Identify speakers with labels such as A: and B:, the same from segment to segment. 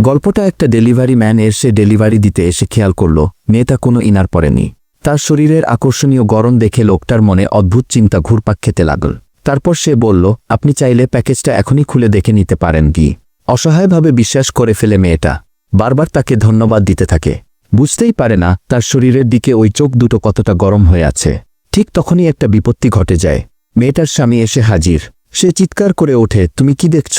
A: গল্পটা একটা delivery man এসে ডেলিভারি দিতে এসে খেয়াল করল, মেয়েটা কোনো ইনার পরেনি। তার শরীরের আকর্ষণীয় গরম দেখে লোকটার মনে অদ্ভুত চিন্তা ঘুরপাক খেতে লাগল। তারপর সে বলল, আপনি চাইলে প্যাকেজটা এখনই খুলে দেখে নিতে পারেন কি অসহায়ভাবে বিশ্বাস করে ফেলে মেয়েটা। বারবার তাকে ধন্যবাদ দিতে থাকে। বুঝতেই পারে না, তার শরীরের দিকে ওই চোখ দুটো কতটা গরম হয়ে আছে। ঠিক তখনই একটা বিপত্তি ঘটে যায়। মেয়েটার স্বামী এসে হাজির। সে চিৎকার করে ওঠে, তুমি কি দেখছ?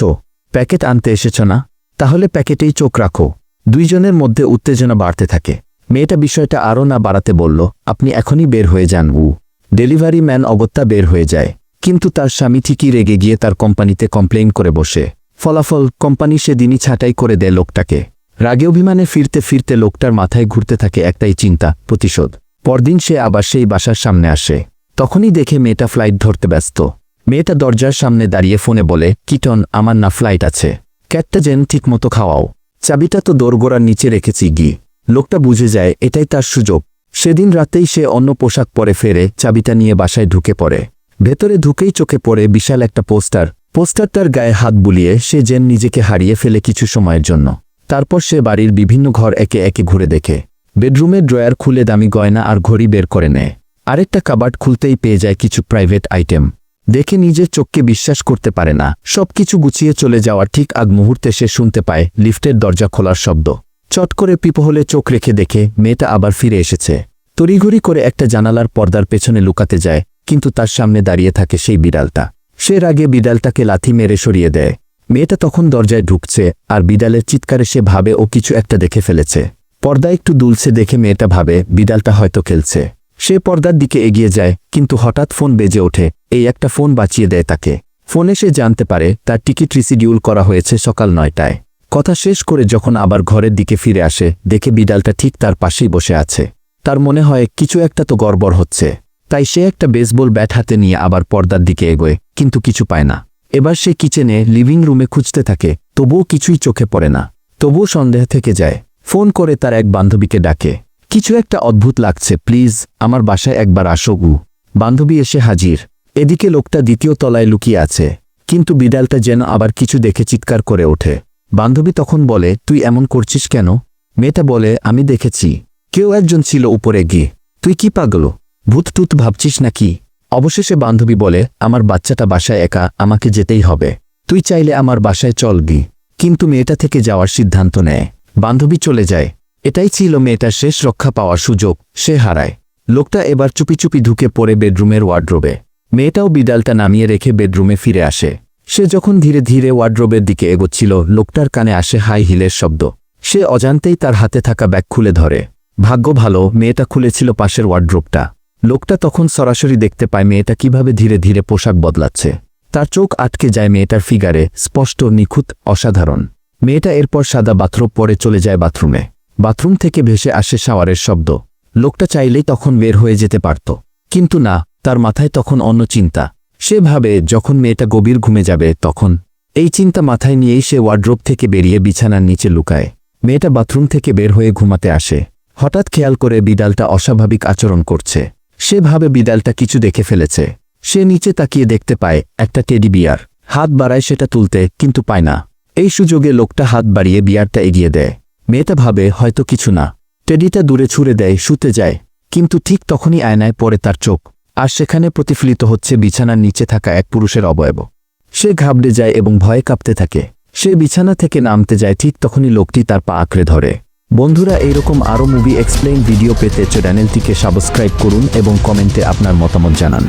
A: প্যাকেট আনতে এসেছ না? তাহলে প্যাকেটেই চোখ রাখো। দুইজনের মধ্যে উত্তেজনা বাড়তে থাকে। মেয়েটা বিষয়টা আরও না বাড়াতে বলল, আপনি এখনই বের হয়ে যান, উ। ডেলিভারি ম্যান অগত্যা বের হয়ে যায়। কিন্তু তার স্বামী ঠিকই রেগে গিয়ে তার কোম্পানিতে কমপ্লেইন করে বসে। ফলাফল, কোম্পানি সেদিনই ছাঁটাই করে দেয় লোকটাকে। রাগে অভিমানে ফিরতে ফিরতে লোকটার মাথায় ঘুরতে থাকে একটাই চিন্তা, প্রতিশোধ। পরদিন সে আবার সেই বাসার সামনে আসে। তখনই দেখে মেয়েটা ফ্লাইট ধরতে ব্যস্ত। মেয়েটা দরজার সামনে দাঁড়িয়ে ফোনে বলে, কিটন, আমার না ফ্লাইট আছে। ক্যাটটা যেন ঠিকমতো খাওয়াও। চাবিটা তো দোরগোড়ার নিচে রেখেছি, গি। লোকটা বুঝে যায়, এটাই তার সুযোগ। সেদিন রাতেই সে অন্য পোশাক পরে ফেরে, চাবিটা নিয়ে বাসায় ঢুকে পড়ে। ভেতরে ঢুকেই চোখে পড়ে বিশাল একটা পোস্টার। পোস্টারটার গায়ে হাত বুলিয়ে সে যেন নিজেকে হারিয়ে ফেলে কিছু সময়ের জন্য। তারপর সে বাড়ির বিভিন্ন ঘর একে একে ঘুরে দেখে। বেডরুমের ড্রয়ার খুলে দামি গয়না আর ঘড়ি বের করে নেয়। আরেকটা কাবার্ড খুলতেই পেয়ে যায় কিছু প্রাইভেট আইটেম। দেখে নিজের চোখকে বিশ্বাস করতে পারে না। সবকিছু গুছিয়ে চলে যাওয়ার ঠিক আগ মুহূর্তে সে শুনতে পায় লিফটের দরজা খোলার শব্দ। চট করে পিপহলে চোখ রেখে দেখে মেয়েটা আবার ফিরে এসেছে। তড়িঘড়ি করে একটা জানালার পর্দার পেছনে লুকাতে যায়, কিন্তু তার সামনে দাঁড়িয়ে থাকে সেই বিড়ালটা। সে রাগে বিড়ালটাকে লাথি মেরে সরিয়ে দেয়। মেয়েটা তখন দরজায় ঢুকছে আর বিড়ালের চিৎকারে সে ভাবে ও কিছু একটা দেখে ফেলেছে। পর্দা একটু দুলছে দেখে মেয়েটা ভাবে বিড়ালটা হয়তো খেলছে। সে পর্দার দিকে এগিয়ে যায়, কিন্তু হঠাৎ ফোন বেজে ওঠে। এই একটা ফোন বাঁচিয়ে দেয় তাকে। ফোনে সে জানতে পারে, তার টিকিট রিসিডিউল করা হয়েছে সকাল নয়টায়। কথা শেষ করে যখন আবার ঘরের দিকে ফিরে আসে, দেখে বিড়ালটা ঠিক তার পাশেই বসে আছে। তার মনে হয়, কিছু একটা তো গড়বড় হচ্ছে। তাই সে একটা বেসবল ব্যাট হাতে নিয়ে আবার পর্দার দিকে এগোয়, কিন্তু কিছু পায় না। এবার সে কিচেনে, লিভিং রুমে খুঁজতে থাকে, তবুও কিছুই চোখে পড়ে না। তবুও সন্দেহ থেকে যায়। ফোন করে তার এক বান্ধবীকে ডাকে। কিছু একটা অদ্ভুত লাগছে, প্লিজ, আমার বাসায় একবার আসো, গু। বান্ধবী এসে হাজির। এদিকে লোকটা দ্বিতীয় তলায় লুকিয়ে আছে। কিন্তু বিড়ালটা যেন আবার কিছু দেখে চিৎকার করে ওঠে। বান্ধবী তখন বলে, তুই এমন করছিস কেন? মেয়েটা বলে, আমি দেখেছি। কেউ একজন ছিল উপরে গিয়ে। তুই কি পাগল? ভূত টুত ভাবছিস নাকি? অবশেষে বান্ধবী বলে, আমার বাচ্চাটা বাসায় একা, আমাকে যেতেই হবে। তুই চাইলে আমার বাসায় চল, গি। কিন্তু মেয়েটা থেকে যাওয়ার সিদ্ধান্ত নেয়। বান্ধবী চলে যায়। এটাই ছিল মেয়েটার শেষ রক্ষা পাওয়ার সুযোগ, সে হারায়। লোকটা এবার চুপি চুপি ঢুকে পড়ে বেডরুমের ওয়ার্ড্রোবে। মেয়েটাও বিড়ালটা নামিয়ে রেখে বেডরুমে ফিরে আসে। সে যখন ধীরে ধীরে ওয়ার্ড্রোবের দিকে এগোচ্ছিল, লোকটার কানে আসে হাই হিলের শব্দ। সে অজান্তেই তার হাতে থাকা ব্যাগ খুলে ধরে। ভাগ্য ভালো, মেয়েটা খুলেছিল পাশের ওয়ার্ড্রোবটা। লোকটা তখন সরাসরি দেখতে পায় মেয়েটা কীভাবে ধীরে ধীরে পোশাক বদলাচ্ছে। তার চোখ আটকে যায় মেয়েটার ফিগারে, স্পষ্ট, নিখুঁত, অসাধারণ। মেয়েটা এরপর সাদা বাথরুম পরে চলে যায় বাথরুমে। বাথরুম থেকে ভেসে আসে শাওয়ারের শব্দ। লোকটা চাইলেই তখন বের হয়ে যেতে পারত। কিন্তু না, তার মাথায় তখন অন্য চিন্তা। সে ভাবে, যখন মেয়েটা গভীর ঘুমে যাবে, তখন এই চিন্তা মাথায় নিয়েই সে ওয়ার্ড্রোব থেকে বেরিয়ে বিছানার নিচে লুকায়। মেয়েটা বাথরুম থেকে বের হয়ে ঘুমাতে আসে। হঠাৎ খেয়াল করে বিড়ালটা অস্বাভাবিক আচরণ করছে। সে ভাবে বিড়ালটা কিছু দেখে ফেলেছে। সে নিচে তাকিয়ে দেখতে পায়, একটা টেডি বিয়ার। হাত বাড়ায় সেটা তুলতে, কিন্তু পায় না। এই সুযোগে লোকটা হাত বাড়িয়ে বিয়ারটা এগিয়ে দেয়। মেয়েটা ভাবে হয়তো কিছু না। টেডিটা দূরে ছুঁড়ে দেয়, শুতে যায়। কিন্তু ঠিক তখনই আয়নায় পড়ে তার চোখ। আর সেখানে প্রতিফলিত হচ্ছে বিছানার নিচে থাকা এক পুরুষের অবয়ব। সে ঘাবড়ে যায় এবং ভয়ে কাঁপতে থাকে। সে বিছানা থেকে নামতে যায়, ঠিক তখনই লোকটি তার পা আঁকড়ে ধরে। বন্ধুরা, এইরকম আরও মুভি এক্সপ্লেইন ভিডিও পেতে চ্যানেলটিকে সাবস্ক্রাইব করুন এবং কমেন্টে আপনার মতামত জানান।